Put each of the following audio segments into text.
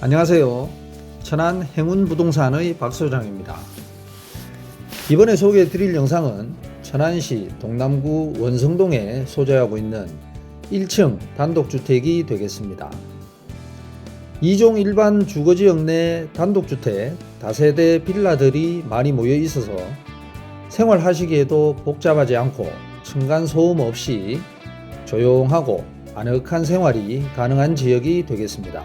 안녕하세요. 천안 행운부동산의 박 소장입니다. 이번에 소개해 드릴 영상은 천안시 동남구 원성동에 소재하고 있는 1층 단독주택이 되겠습니다. 2종 일반 주거지역 내 단독주택, 다세대 빌라들이 많이 모여 있어서 생활하시기에도 복잡하지 않고 층간 소음 없이 조용하고 아늑한 생활이 가능한 지역이 되겠습니다.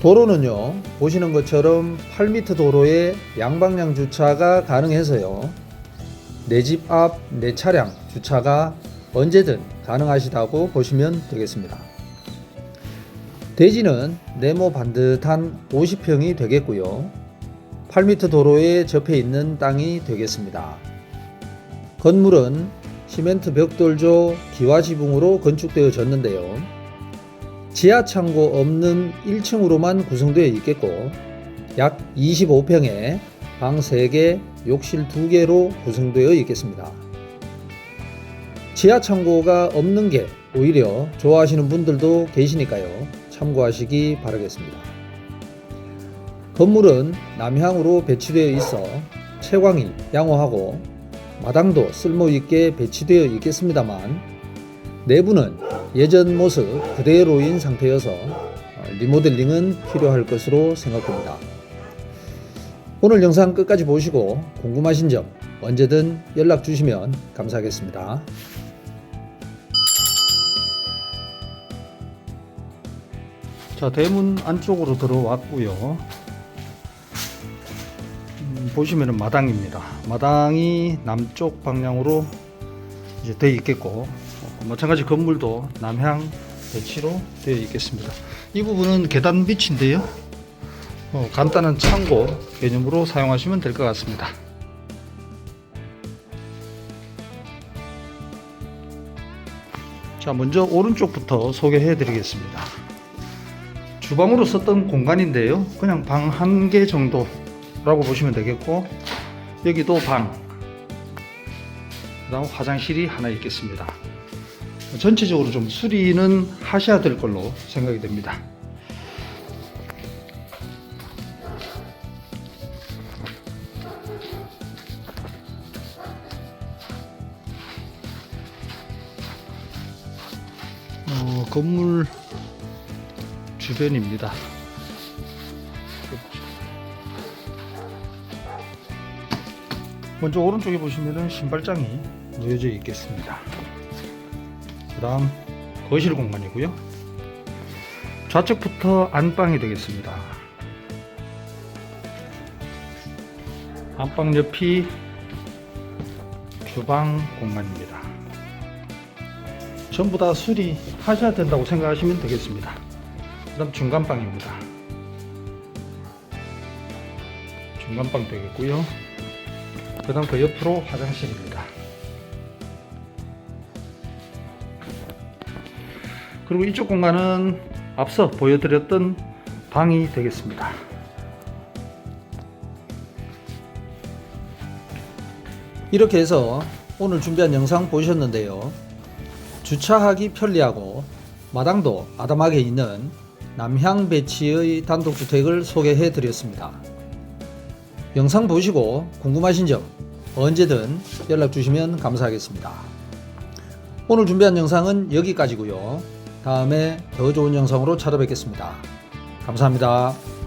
도로는요, 보시는 것처럼 8m 도로에 양방향 주차가 가능해서요, 내 집 앞 내 차량 주차가 언제든 가능하시다고 보시면 되겠습니다. 대지는 네모 반듯한 50평이 되겠고요. 8m 도로에 접해 있는 땅이 되겠습니다. 건물은 시멘트 벽돌조 기와 지붕으로 건축되어졌는데요. 지하 창고 없는 1층으로만 구성되어 있겠고 약 25평에 방 3개, 욕실 2개로 구성되어 있겠습니다. 지하 창고가 없는 게 오히려 좋아하시는 분들도 계시니까요. 참고하시기 바라겠습니다. 건물은 남향으로 배치되어 있어 채광이 양호하고 마당도 쓸모있게 배치되어 있겠습니다만 내부는 예전 모습 그대로인 상태여서 리모델링은 필요할 것으로 생각됩니다. 오늘 영상 끝까지 보시고 궁금하신 점 언제든 연락 주시면 감사하겠습니다. 자, 대문 안쪽으로 들어왔고요. 음, 보시면은 마당입니다. 마당이 남쪽 방향으로 이제 되어 있겠고 어, 마찬가지 건물도 남향 배치로 되어 있겠습니다. 이 부분은 계단 밑인데요. 어, 간단한 창고 개념으로 사용하시면 될 것 같습니다. 자, 먼저 오른쪽부터 소개해 드리겠습니다. 주방으로 썼던 공간인데요. 그냥 방 한 개 정도라고 보시면 되겠고, 여기도 방, 그 다음 화장실이 하나 있겠습니다. 전체적으로 좀 수리는 하셔야 될 걸로 생각이 됩니다. 어, 건물 주변입니다. 먼저 오른쪽에 보시면은 신발장이 놓여져 있겠습니다. 그 다음 거실 공간이고요. 좌측부터 안방이 되겠습니다. 안방 옆이 주방 공간입니다. 전부 다 수리하셔야 된다고 생각하시면 되겠습니다. 그 다음 중간방입니다. 중간방 되겠고요. 그 다음 그 옆으로 화장실입니다. 그리고 이쪽 공간은 앞서 보여드렸던 방이 되겠습니다. 이렇게 해서 오늘 준비한 영상 보셨는데요. 주차하기 편리하고 마당도 아담하게 있는 남향 배치의 단독주택을 소개해 드렸습니다. 영상 보시고 궁금하신 점 언제든 연락 주시면 감사하겠습니다. 오늘 준비한 영상은 여기까지고요. 다음에 더 좋은 영상으로 찾아뵙겠습니다. 감사합니다.